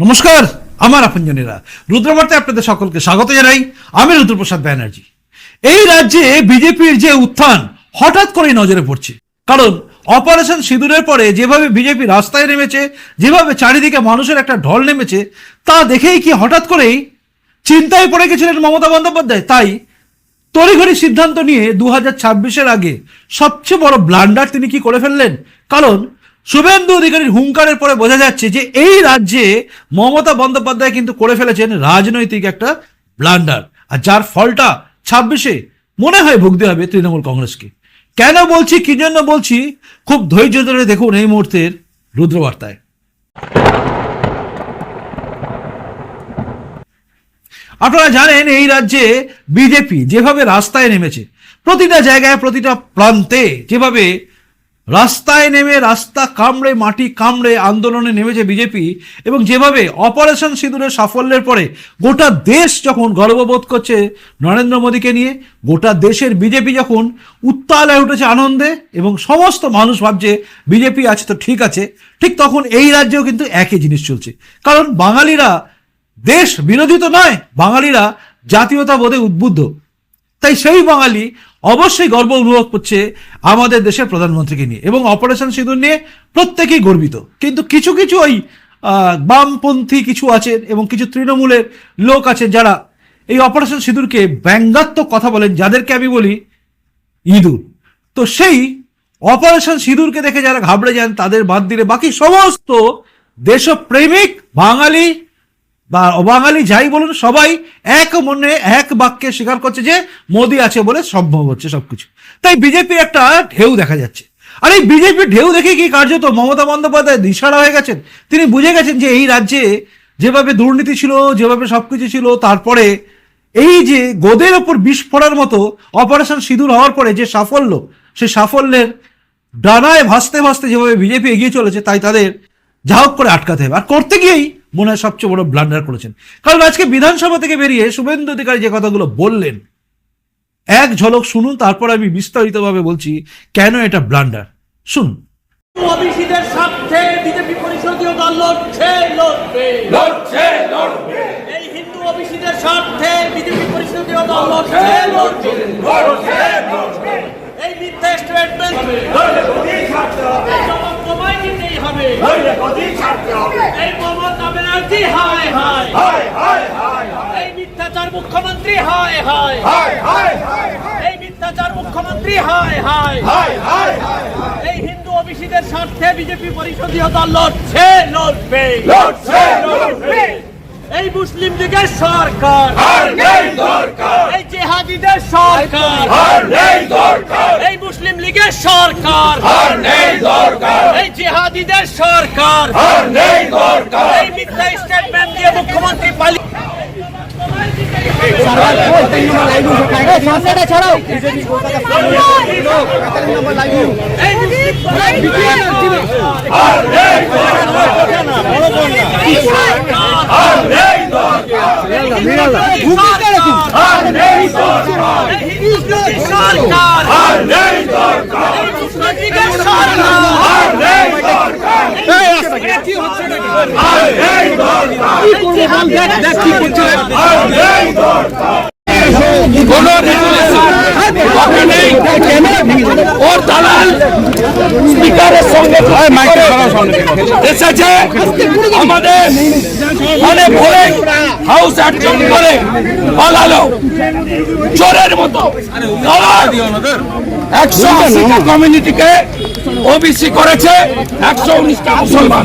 নমস্কার, আমার আপনজনেরা। রুদ্রবার্তায় আপনাদের সকলকে স্বাগত জানাই। আমি রুদ্রপ্রসাদ ব্যানার্জি। এই রাজ্যে বিজেপির যে উত্থান, হঠাৎ করেই নজরে পড়ছে। কারণ, অপারেশন সিঁদুরের পরে যেভাবে বিজেপি রাস্তায় নেমেছে, যেভাবে চারিদিকে মানুষের একটা ঢল নেমেছে, তা দেখেই কি হঠাৎ করেই চিন্তায় পড়ে গেছিলেন মমতা বন্দ্যোপাধ্যায়? তাই তড়িঘড়ি সিদ্ধান্ত নিয়ে দু হাজার আগে সবচেয়ে বড় ব্লান্ডার তিনি কি করে ফেললেন? কারণ শুভেন্দু অধিকারীর হুঙ্কারের পরে বোঝা যাচ্ছে যে এই রাজ্যে মমতা বন্দ্যোপাধ্যায় কিন্তু করে ফেলেছেন রাজনৈতিক একটা ব্লান্ডার আর যার ফলটা ছাব্বিশে মনে হয় ভুগতে হবে তৃণমূল কংগ্রেসকে। কেন বলছি, কি জন্য বলছি? খুব ধৈর্য ধরে দেখুন এই মুহূর্তের রুদ্রবার্তায়। আপনারা জানেন এই রাজ্যে বিজেপি যেভাবে রাস্তায় নেমেছে, প্রতিটা জায়গায়, প্রতিটা প্রান্তে যেভাবে রাস্তায় নেমে, রাস্তা কামড়ে, মাটি কামড়ে আন্দোলনে নেমেছে বিজেপি এবং যেভাবে অপারেশন সিঁদুরের সাফল্যের পরে গোটা দেশ যখন গর্ববোধ করছে নরেন্দ্র মোদীকে নিয়ে, গোটা দেশের বিজেপি যখন উত্তাল উঠেছে আনন্দে এবং সমস্ত মানুষ ভাবছে বিজেপি আছে তো ঠিক আছে, ঠিক তখন এই রাজ্যেও কিন্তু একই জিনিস চলছে। কারণ বাঙালিরা দেশ বিরোধী তো নয়, বাঙালিরা জাতীয়তা বোধে উদ্বুদ্ধ। তাই সেই বাঙালি অবশ্যই গর্ব অনুভব করছে আমাদের দেশের প্রধানমন্ত্রীকে নিয়ে এবং অপারেশন সিঁদুর নিয়ে প্রত্যেকেই গর্বিত। কিন্তু কিছু কিছু ওই বামপন্থী কিছু আছেন এবং কিছু তৃণমূলের লোক আছেন যারা এই অপারেশন সিঁদুরকে ব্যঙ্গাত্মক কথা বলেন, যাদেরকে আমি বলি ইঁদুর। তো সেই অপারেশন সিঁদুরকে দেখে যারা ঘাবড়ে যান, তাদের বাদ দিলে বাকি সমস্ত দেশপ্রেমিক বাঙালি বা অবাঙালি যাই বলুন, সবাই এক মনে এক বাক্যে স্বীকার করছে যে মোদী আছে বলে সম্ভব হচ্ছে সবকিছু। তাই বিজেপির একটা ঢেউ দেখা যাচ্ছে। আর এই বিজেপির ঢেউ দেখে কি কার্যত মমতা বন্দ্যোপাধ্যায় দিশারা হয়ে গেছেন? তিনি বুঝে গেছেন যে এই রাজ্যে যেভাবে দুর্নীতি ছিল, যেভাবে সবকিছু ছিল, তারপরে এই যে গোদের ওপর বিষ পড়ার মতো অপারেশন সিঁদুর হওয়ার পরে যে সাফল্য, সেই সাফল্যের ডানায় ভাসতে ভাসতে যেভাবে বিজেপি এগিয়ে চলেছে, তাই তাদের যা করে আটকাতে হবে। আর করতে গিয়েই মনে হয় সবচেয়ে বড় ব্লান্ডার করেছেন। কারণ আজকে বিধানসভা থেকে বেরিয়ে শুভেন্দু অধিকারী যে কথাগুলো বললেন এক ঝলক শুনুন তারপর আমি বিস্তারিতভাবে বলছি কেন এটা ব্লান্ডার শুনুন। ওবিসিদের স্বার্থে বিজেপি পরিষদীয় দল লড়ছে লড়বে। লড়ছে লড়বে। এই হিন্দু ওবিসিদের স্বার্থে বিজেপি পরিষদীয় দল লড়ছে লড়বে লড়ছে এই মিথ্যা স্টেটমেন্ট দিতেই হবে। এই মমতা ব্যানার্জি হায় হায়। হায় হায় হায় এই মিথ্যাচার মুখ্যমন্ত্রী হায় হায়। হায় হায় এই মিথ্যাচার মুখ্যমন্ত্রী হায় হায়। হায় হায় হায় এই হিন্দু অভিষিদের স্বার্থে বিজেপি পরিষদীয় দল লড়ছে লড়বে লড়ছে লড়বে। এই মুসলিম লীগের সরকার। এই জেহাদিদের সরকার। এই মুসলিম লীগের সরকার। এই জেহাদিদের সরকার। এই মিথ্যা স্টেটমেন্ট দিয়ে মুখ্যমন্ত্রী পালিয়ে এই আর নেই দরকার সরকার আর নেই দরকার এই মুসলিম লীগের সরকার আর নেই দরকার আর নেই দরকার আর নেই দরকার কোন রেগুলেশন হবে নেই ওর দালাল স্পিকারের সঙ্গে এসেছে আমাদের মানে ভরে হাউস অ্যাডজন করে। পালালো চোরের মতো। একশো কমিউনিটিকে ওবিসি করেছে একশো উনিশটা মুসলমান।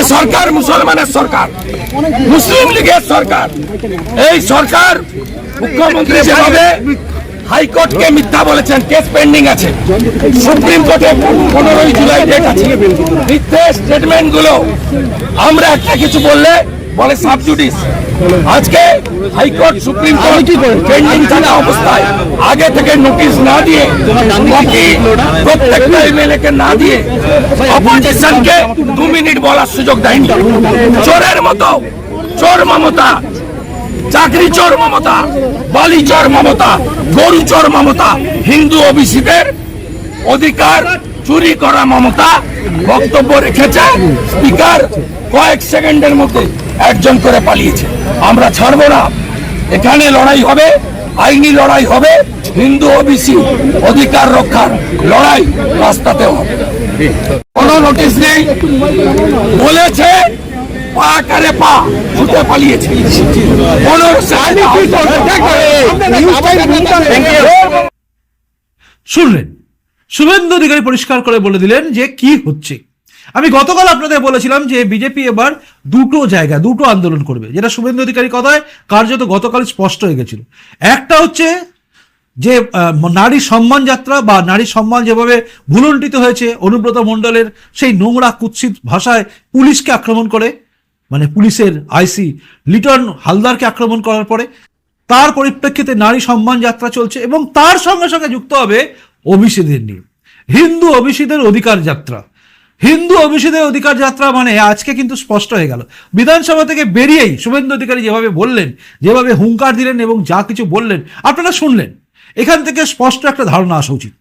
এ সরকার মুসলমানের সরকার। মুসলিম লীগের সরকার। এই সরকার মুখ্যমন্ত্রী যেভাবে হাইকোর্টকে মিথ্যা বলেছেন, কেস পেন্ডিং আছে। সুপ্রিম কোর্টে পনেরোই জুলাই ডেট আছে। মিথ্যে স্টেটমেন্টগুলো আমরা একটা কিছু বললে বলে সাবজুডিস আজকে হাইকোর্ট সুপ্রিম কোর্ট পেন্ডিং থাকা অবস্থায় আগে থেকে নোটিশ না দিয়ে প্রত্যেকটা এমএলএ কে না দিয়ে অপোজিশনকে দু মিনিট বলার সুযোগ দেয়নি। চোরের মতো চোর মমতা চাকরি চোর মমতা বালি চোর মমতা গরু চোর মমতা হিন্দু ওবিসিদের অধিকার চুরি করা মমতা বক্তব্য রেখেছে স্পিকার কয়েক সেকেন্ডের মধ্যে। একজন করে পালিয়েছে। আমরা ছাড়বো না। এখানে লড়াই হবে আইনি লড়াই হবে হিন্দু ও ওবিসি অধিকার রক্ষার লড়াই রাস্তাতেও হবে। কোনো নোটিশ নেই। বলেছে পা কারে পা ছুটে পালিয়েছে। কোনো শুনলেন। শুভেন্দু অধিকারী পরিষ্কার করে বলে দিলেন যে কি হচ্ছে। আমি গতকাল আপনাদের বলেছিলাম যে বিজেপি এবার দুটো জায়গা দুটো আন্দোলন করবে, যেটা শুভেন্দু অধিকারী কথায় কার্যত গতকাল স্পষ্ট হয়ে গেছিল। একটা হচ্ছে যে নারী সম্মান যাত্রা বা নারী সম্মান যেভাবে ভুলুণ্ঠিত হয়েছে অনুব্রত মণ্ডলের সেই নোংরা কুৎসিত ভাষায় পুলিশকে আক্রমণ করে মানে পুলিশের আইসি লিটন হালদারকে আক্রমণ করার পরে, তার পরিপ্রেক্ষিতে নারী সম্মান যাত্রা চলছে এবং তার সঙ্গে সঙ্গে যুক্ত হবে ওবিসিদের নিয়ে। হিন্দু ওবিসিদের অধিকার যাত্রা। হিন্দু ওবিসিদের অধিকার যাত্রা মানে আজকে কিন্তু স্পষ্ট হয়ে গেল। বিধানসভা থেকে বেরিয়েই শুভেন্দু অধিকারী যেভাবে বললেন, যেভাবে হুঙ্কার দিলেন এবং যা কিছু বললেন, আপনারা শুনলেন। এখান থেকে স্পষ্ট একটা ধারণা আসা উচিত।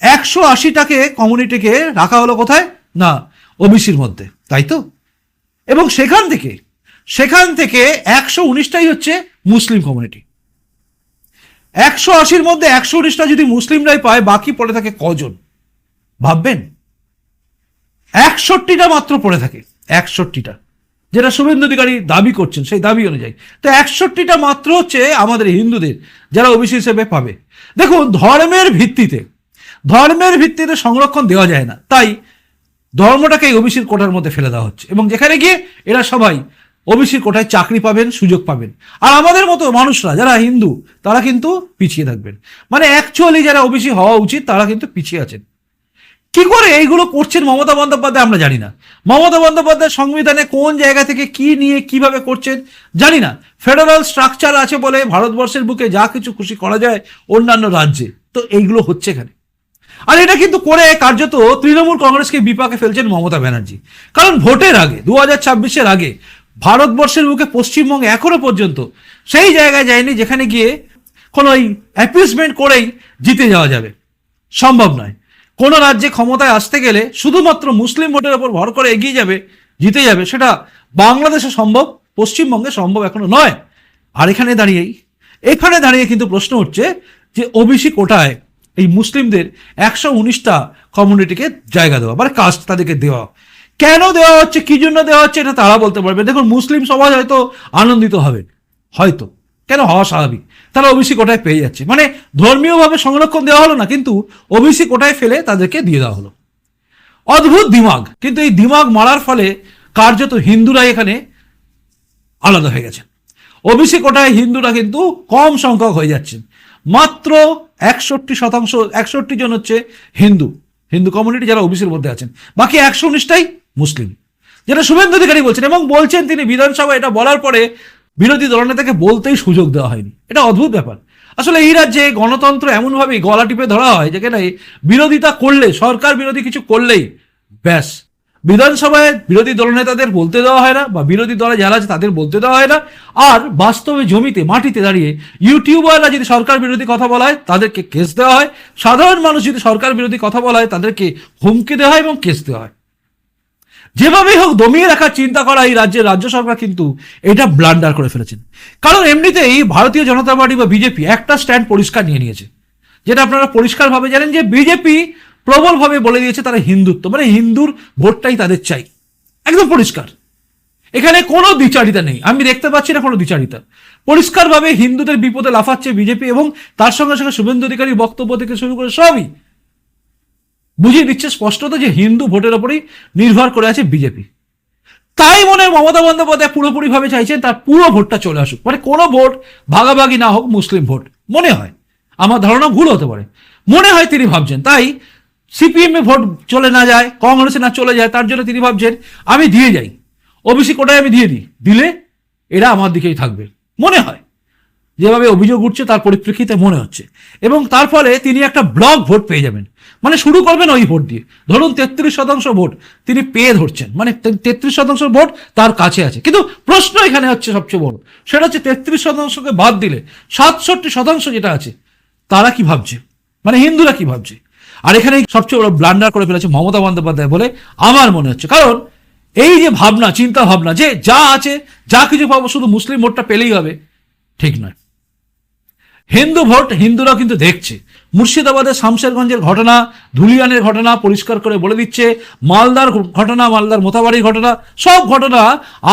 একশো আশিটাকে কমিউনিটিকে রাখা হলো কোথায়? না, ওবিসির মধ্যে, তাই তো? এবং সেখান থেকে সেখান থেকে একশো উনিশটাই হচ্ছে মুসলিম কমিউনিটি। একশো আশির মধ্যে একশো উনিশটা যদি মুসলিমরাই পায়, বাকি পড়ে থাকে কজন? ভাববেন? একষট্টিটা মাত্র পড়ে থাকে, একষট্টিটা। যেটা শুভেন্দু অধিকারী দাবি করছেন, সেই দাবি অনুযায়ী। তো একষট্টিটা মাত্র হচ্ছে আমাদের হিন্দুদের, যারা ওবিসি হিসেবে পাবে। দেখুন, ধর্মের ভিত্তিতে ধর্মের ভিত্তিতে সংরক্ষণ দেওয়া যায় না। তাই ধর্মটাকে ওবিসির কোটার মধ্যে ফেলে দেওয়া হচ্ছে। এবং যেখানে গিয়ে এরা সবাই ওবিসির কোটায় চাকরি পাবেন, সুযোগ পাবেন। আর আমাদের মতো মানুষরা, যারা হিন্দু, তারা কিন্তু পিছিয়ে থাকবেন। মানে অ্যাকচুয়ালি যারা ওবিসি হওয়া উচিত, তারা কিন্তু পিছিয়ে আছেন। কি করে এইগুলো করছেন মমতা বন্দ্যোপাধ্যায় আমরা জানি না। মমতা বন্দ্যোপাধ্যায় সংবিধানে কোন জায়গা থেকে কি নিয়ে কীভাবে করছেন জানি না। ফেডারাল স্ট্রাকচার আছে বলে ভারতবর্ষের বুকে যা কিছু খুশি করা যায় অন্যান্য রাজ্যে। তো এইগুলো হচ্ছে এখানে। আর এটা কিন্তু করে কার্যত তৃণমূল কংগ্রেসকে বিপাকে ফেলছেন মমতা ব্যানার্জি। কারণ ভোটের আগে দু হাজার ছাব্বিশের আগে ভারতবর্ষের বুকে পশ্চিমবঙ্গে এখনও পর্যন্ত সেই জায়গায় যায়নি যেখানে গিয়ে কোনো অ্যাপিসমেন্ট করেই জিতে যাওয়া যাবে। সম্ভব নয়। কোনো রাজ্যে ক্ষমতায় আসতে গেলে শুধুমাত্র মুসলিম ভোটের ওপর ভর করে এগিয়ে যাবে, জিতে যাবে, সেটা বাংলাদেশে সম্ভব, পশ্চিমবঙ্গে সম্ভব এখনও নয়। আর এখানে দাঁড়িয়েই, এখানে দাঁড়িয়ে কিন্তু প্রশ্ন হচ্ছে যে ওবিসি কোটায় এই মুসলিমদের একশো উনিশটা কমিউনিটিকে জায়গা দেওয়া মানে কাস্ট তাদেরকে দেওয়া। কেন দেওয়া হচ্ছে, কি জন্য দেওয়া হচ্ছে, এটা তারা বলতে পারবে। দেখুন, মুসলিম সমাজ হয়তো আনন্দিত হবে, হয়তো। কেন হওয়া স্বাভাবিক? তারা ওবিসি কোটায় পেয়ে যাচ্ছে। মানে ধর্মীয়ভাবে সংরক্ষণ দেওয়া হলো না, কিন্তু ওবিসি কোটায় ফেলে তাদেরকে দিয়ে দেওয়া হলো। অদ্ভুত দিমাগ। কিন্তু এই দিমাগ মারার ফলে কার্যত হিন্দুরা এখানে আলাদা হয়ে গেছে ওবিসি কোটায় হিন্দুরা কিন্তু কম সংখ্যক হয়ে যাচ্ছেন। মাত্র একষট্টি শতাংশ, একষট্টি জন হচ্ছে হিন্দু। হিন্দু কমিউনিটি যারা ওবিসির মধ্যে আছেন। বাকি একশো উনিশটাই মুসলিম। যেটা শুভেন্দু অধিকারী বলছেন এবং বলছেন তিনি বিধানসভায় এটা বলার পরে বিরোধী দলনেতাকে বলতেই সুযোগ দেওয়া হয়নি। এটা অদ্ভুত ব্যাপার। আসলে এই রাজ্যে গণতন্ত্র এমনভাবেই গলা টিপে ধরা হয় যেখানে বিরোধিতা করলে, সরকার বিরোধী কিছু করলেই ব্যাস। বিধানসভায় বিরোধী দলনেতাদের বলতে দেওয়া হয় না বা বিরোধী দলে যারা আছে তাদের বলতে দেওয়া হয় না। আর বাস্তবে জমিতে, মাটিতে দাঁড়িয়ে ইউটিউবাররা যদি সরকার বিরোধী কথা বলা হয়, তাদেরকে কেস দেওয়া হয়। সাধারণ মানুষ যদি সরকার বিরোধী কথা বলা হয়, তাদেরকে হুমকি দেওয়া হয় এবং কেস দেওয়া হয়। যেভাবেই হোক দমিয়ে রাখার চিন্তা করা এই রাজ্যের রাজ্য সরকার কিন্তু এটা ব্লান্ডার করে ফেলেছেন। কারণ এমনিতেই ভারতীয় জনতা পার্টি বা বিজেপি একটা স্ট্যান্ড পরিষ্কার নিয়ে নিয়েছে। যেটা আপনারা পরিষ্কারভাবে জানেন যে বিজেপি প্রবলভাবে বলে দিয়েছে তারা হিন্দুত্ব মানে হিন্দুর ভোটটাই তাদের চাই। একদম পরিষ্কার। এখানে কোনো দ্বিচারিতা নেই। আমি দেখতে পাচ্ছি না কোনো দ্বিচারিতা। পরিষ্কারভাবে হিন্দুদের বিপদে লাফাচ্ছে বিজেপি এবং তার সঙ্গে সঙ্গে শুভেন্দু অধিকারীর বক্তব্য থেকে শুরু করে সবই বুঝিয়ে দিচ্ছে স্পষ্টত যে হিন্দু ভোটের ওপরই নির্ভর করে আছে বিজেপি। তাই মনে মমতা বন্দ্যোপাধ্যায় পুরোপুরিভাবে চাইছেন তার পুরো ভোটটা চলে আসুক। মানে কোনো ভোট ভাগাভাগি না হোক মুসলিম ভোট। মনে হয়। আমার ধারণা ভুল হতে পারে। মনে হয় তিনি ভাবছেন। তাই সিপিএম ভোট চলে না যায়, কংগ্রেসে না চলে যায়, তার জন্য তিনি ভাবছেন, আমি দিয়ে যাই। ওবিসি কোটায় আমি দিয়ে দিই। দিলে এরা আমার দিকেই থাকবে। মনে হয়। যেভাবে অভিযোগ উঠছে তার পরিপ্রেক্ষিতে মনে হচ্ছে। এবং তার ফলে তিনি একটা ব্লক ভোট পেয়ে যাবেন। মানে শুরু করবেন ওই ভোট দিয়ে। ধরুন তেত্রিশ শতাংশ ভোট তিনি পেয়ে ধরছেন। মানে তেত্রিশ শতাংশ ভোট তার কাছে আছে। কিন্তু প্রশ্ন এখানে হচ্ছে সবচেয়ে বড়। সেটা হচ্ছে তেত্রিশ শতাংশকে বাদ দিলে সাতষট্টি শতাংশ যেটা আছে, তারা কি ভাবছে? মানে হিন্দুরা কি ভাবছে? আর এখানে সবচেয়ে বড় ব্লান্ডার করে ফেলেছে মমতা বন্দ্যোপাধ্যায় বলে আমার মনে হচ্ছে। কারণ এই যে ভাবনা, চিন্তা ভাবনা, যে যা আছে, যা কিছু পাবো, শুধু মুসলিম ভোটটা পেলেই হবে, ঠিক নয়। হিন্দু ভোট হিন্দুরা কিন্তু দেখছে। মুর্শিদাবাদের শামশেরগঞ্জের ঘটনা, ধুলিয়ানের ঘটনা পরিষ্কার করে বলে দিচ্ছে, মালদার ঘটনা, মালদার মোতাবাড়ির ঘটনা, সব ঘটনা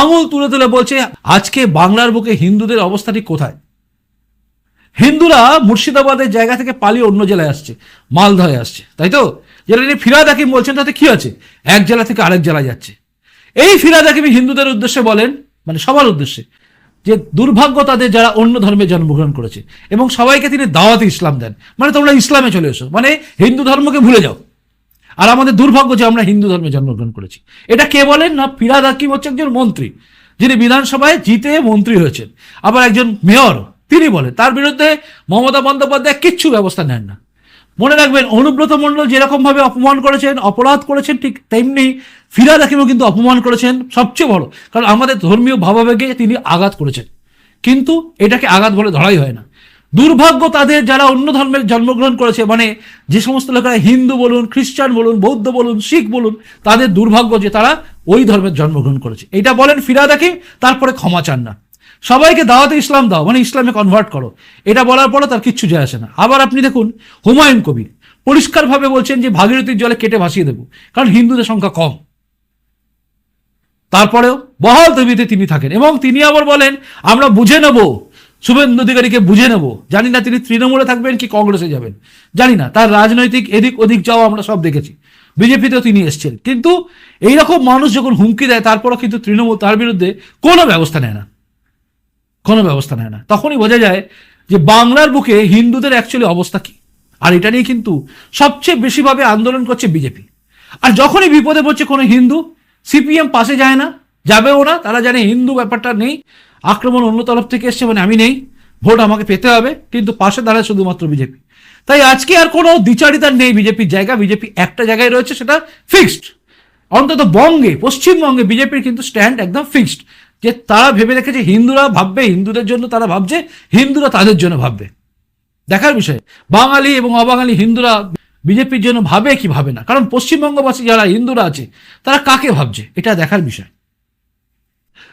আঙুল তুলে তুলে বলছে, আজকে বাংলার বুকে হিন্দুদের অবস্থাটি কোথায়? হিন্দুরা মুর্শিদাবাদের জায়গা থেকে পালিয়ে অন্য জেলায় আসছে মালদহে আসছে, তাই তো? যেটা নিয়ে ফিরাদ হাকিম বলছেন, তাতে কি আছে? এক জেলা থেকে আরেক জেলায় যাচ্ছে। এই ফিরাদ হাকিম হিন্দুদের উদ্দেশ্যে বলেন মানে সবার উদ্দেশ্যে যে দুর্ভাগ্য তাদের যারা অন্য ধর্মে জন্মগ্রহণ করেছে। এবং সবাইকে তিনি দাওয়াতে ইসলাম দেন। মানে তোমরা ইসলামে চলে এসো। মানে হিন্দু ধর্মকে ভুলে যাও। আর আমাদের দুর্ভাগ্য যে আমরা হিন্দু ধর্মে জন্মগ্রহণ করেছি। এটা কে বলেন? না, ফিরাদ হাকিম হচ্ছে একজন মন্ত্রী। যিনি বিধানসভায় জিতে মন্ত্রী হয়েছেন। আবার একজন মেয়র, তিনি বলেন, তার বিরুদ্ধে মমতা বন্দ্যোপাধ্যায় কিচ্ছু ব্যবস্থা নেন না। মনে রাখবেন, অনুব্রত যেরকম ভাবে অপমান করেছেন, অপরাধ করেছেন, ঠিক তেমনি ফিরাদ হাকিমও কিন্তু অপমান করেছেন সবচেয়ে বড়। কারণ আমাদের ধর্মীয় ভাবাবেগে তিনি আঘাত করেছেন। কিন্তু এটাকে আঘাত বলে ধরাই হয় না। দুর্ভাগ্য তাদের যারা অন্য ধর্মের জন্মগ্রহণ করেছে মানে যে সমস্ত লোকেরা হিন্দু বলুন, খ্রিস্টান বলুন, বৌদ্ধ বলুন, শিখ বলুন, তাদের দুর্ভাগ্য যে তারা ওই ধর্মের জন্মগ্রহণ করেছে। এটা বলেন ফিরাদ হাকিম, তারপরে ক্ষমা চান না। সবাইকে দাওয়াতে ইসলাম দাও মানে ইসলামে কনভার্ট করো। এটা বলার পরে তার কিচ্ছু যায় আসে না। আবার আপনি দেখুন, হুমায়ুন কবির পরিষ্কারভাবে বলছেন যে ভাগীরথীর জলে কেটে ভাসিয়ে দেবো, কারণ হিন্দুদের সংখ্যা কম। তারপরেও বহাল তবিতে তিনি থাকেন, এবং তিনি আবার বলেন, আমরা বুঝে নেব, শুভেন্দু অধিকারীকে বুঝে নেব। জানি না তিনি তৃণমূলে থাকবেন কি কংগ্রেসে যাবেন। জানি না, তার রাজনৈতিক এদিক ওদিক যাওয়া আমরা সব দেখেছি। বিজেপিতেও তিনি এসছেন। কিন্তু এইরকম মানুষ যখন হুমকি দেয়, তারপরও কিন্তু তৃণমূল তার বিরুদ্ধে কোনো ব্যবস্থা নেয় না। কোনো ব্যবস্থা নেয় না। তখনই বোঝা যায় যে বাংলার বুকে হিন্দুদের অ্যাকচুয়ালি অবস্থা কি? আর এটা নিয়ে কিন্তু সবচেয়ে বেশিভাবে আন্দোলন করছে বিজেপি। আর যখনই বিপদে পড়ছে কোনো হিন্দু, সিপিএম পাশে যায় না, যাবেও না, তারা জানে হিন্দু ব্যাপারটা নেই, আক্রমণ অন্য তরফ থেকে এসছে মানে আমি নেই, ভোট আমাকে পেতে হবে, কিন্তু পাশে দাঁড়ায় শুধুমাত্র বিজেপি। তাই আজকে আর কোনো দ্বিচারিতার নেই বিজেপির জায়গা, বিজেপি একটা জায়গায় রয়েছে, সেটা ফিক্সড অন্তত বঙ্গে, পশ্চিমবঙ্গে বিজেপির কিন্তু স্ট্যান্ড একদম ফিক্সড যে তারা ভেবে রেখেছে, হিন্দুরা ভাববে, হিন্দুদের জন্য তারা ভাবছে, হিন্দুরা তাদের জন্য ভাববে। দেখার বিষয়, বাঙালি এবং অবাঙালি হিন্দুরা বিজেপির জন্য ভাবে কি ভাবে না? কারণ পশ্চিমবঙ্গবাসী যারা হিন্দুরা আছে, তারা কাকে ভাবছে? এটা দেখার বিষয়।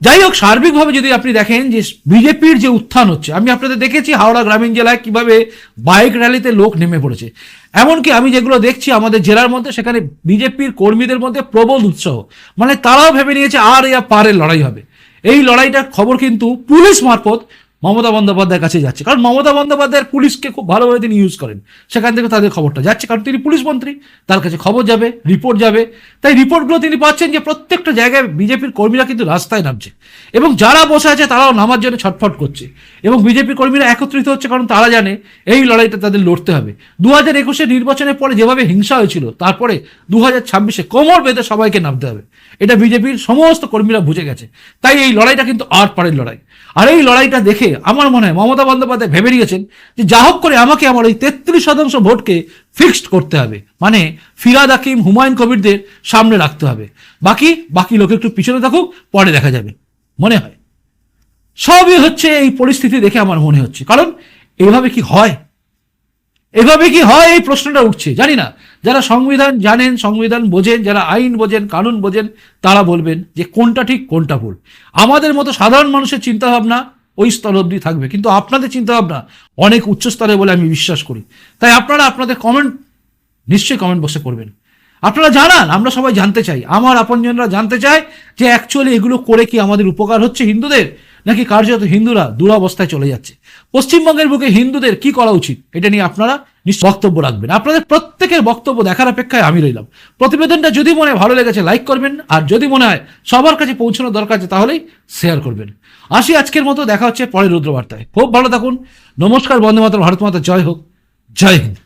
যাই হোক, সার্বিকভাবে যদি আপনি দেখেন যে বিজেপির যে উত্থান হচ্ছে, আমি আপনাদের দেখেছি হাওড়া গ্রামীণ জেলায় কীভাবে বাইক র্যালিতে লোক নেমে পড়েছে। এমনকি আমি যেগুলো দেখছি আমাদের জেলার মধ্যে, সেখানে বিজেপির কর্মীদের মধ্যে প্রবল উৎসাহ। মানে তারাও ভেবে নিয়েছে, আর ইয়া পারের লড়াই হবে। এই লড়াইটার খবর কিন্তু পুলিশ মারফত মমতা বন্দ্যোপাধ্যায়ের কাছে যাচ্ছে। কারণ মমতা বন্দ্যোপাধ্যায়ের পুলিশকে খুব ভালোভাবে তিনি ইউজ করেন। সেখান থেকে তাদের খবরটা যাচ্ছে। কারণ তিনি পুলিশ মন্ত্রী, তার কাছে খবর যাবে রিপোর্ট যাবে। তাই রিপোর্টগুলো তিনি পাচ্ছেন যে প্রত্যেকটা জায়গায় বিজেপির কর্মীরা কিন্তু রাস্তায় নামছে। এবং যারা বসে আছে তারাও নামার জন্য ছটফট করছে। এবং বিজেপির কর্মীরা একত্রিত হচ্ছে কারণ তারা জানে এই লড়াইটা তাদের লড়তে হবে। দু হাজার একুশে নির্বাচনের পরে যেভাবে হিংসা হয়েছিল, তারপরে দু হাজার ছাব্বিশে কোমর বেঁধে সবাইকে নামতে হবে। এটা বিজেপির সমস্ত কর্মীরা বুঝে গেছে। তাই এই লড়াইটা কিন্তু আট পারের লড়াই। আর এই লড়াইটা দেখে আমার মনে হয় মমতা বন্দ্যোপাধ্যায় ভেবে নিয়েছেন যে যা হোক করে আমাকে আমার ওই তেত্রিশ শতাংশ ভোটকে ফিক্সড করতে হবে। মানে ফিরাদ হাকিম, হুমায়ুন কবিরদের সামনে রাখতে হবে। বাকি বাকি লোক একটু পিছনে থাকুক, পরে দেখা যাবে। মনে হয়। সবই হচ্ছে এই পরিস্থিতি দেখে আমার মনে হচ্ছে। কারণ এভাবে কি হয়? এভাবে কি হয়? এই প্রশ্নটা উঠছে। জানি না। যারা সংবিধান জানেন, সংবিধান বোঝেন, যারা আইন বোঝেন, কানুন বোঝেন, তারা বলবেন যে কোনটা ঠিক, কোনটা ভুল। আমাদের মতো সাধারণ মানুষের চিন্তাভাবনা ওই স্তর অবধি থাকবে। কিন্তু আপনাদের চিন্তাভাবনা অনেক উচ্চ স্তরে বলে আমি বিশ্বাস করি। তাই আপনারা আপনাদের কমেন্ট নিশ্চয়ই কমেন্ট বসে করবেন। আপনারা জানান, আমরা সবাই জানতে চাই। আমার আপনজনরা জানতে চায় যে অ্যাকচুয়ালি এগুলো করে কি আমাদের উপকার হচ্ছে হিন্দুদের, নাকি কার্যত হিন্দুরা দুরাবস্থায় চলে যাচ্ছে। পশ্চিমবঙ্গের বুকে হিন্দুদের কি করা উচিত? এটা নিয়ে আপনারা নিশ্চয় বক্তব্য রাখবেন। আপনাদের প্রত্যেকের বক্তব্য দেখার অপেক্ষায় আমি রইলাম। প্রতিবেদনটা যদি মনে ভালো লেগেছে লাইক করবেন। আর যদি মনে হয় সবার কাছে পৌঁছানোর দরকার আছে, তাহলেই শেয়ার করবেন। আসি আজকের মতো, দেখা হচ্ছে পরের রুদ্রবার্তায়। খুব ভালো থাকুন। নমস্কার, বন্দে মাতা ভারত মাতা, জয় হোক। জয় হিন্দ।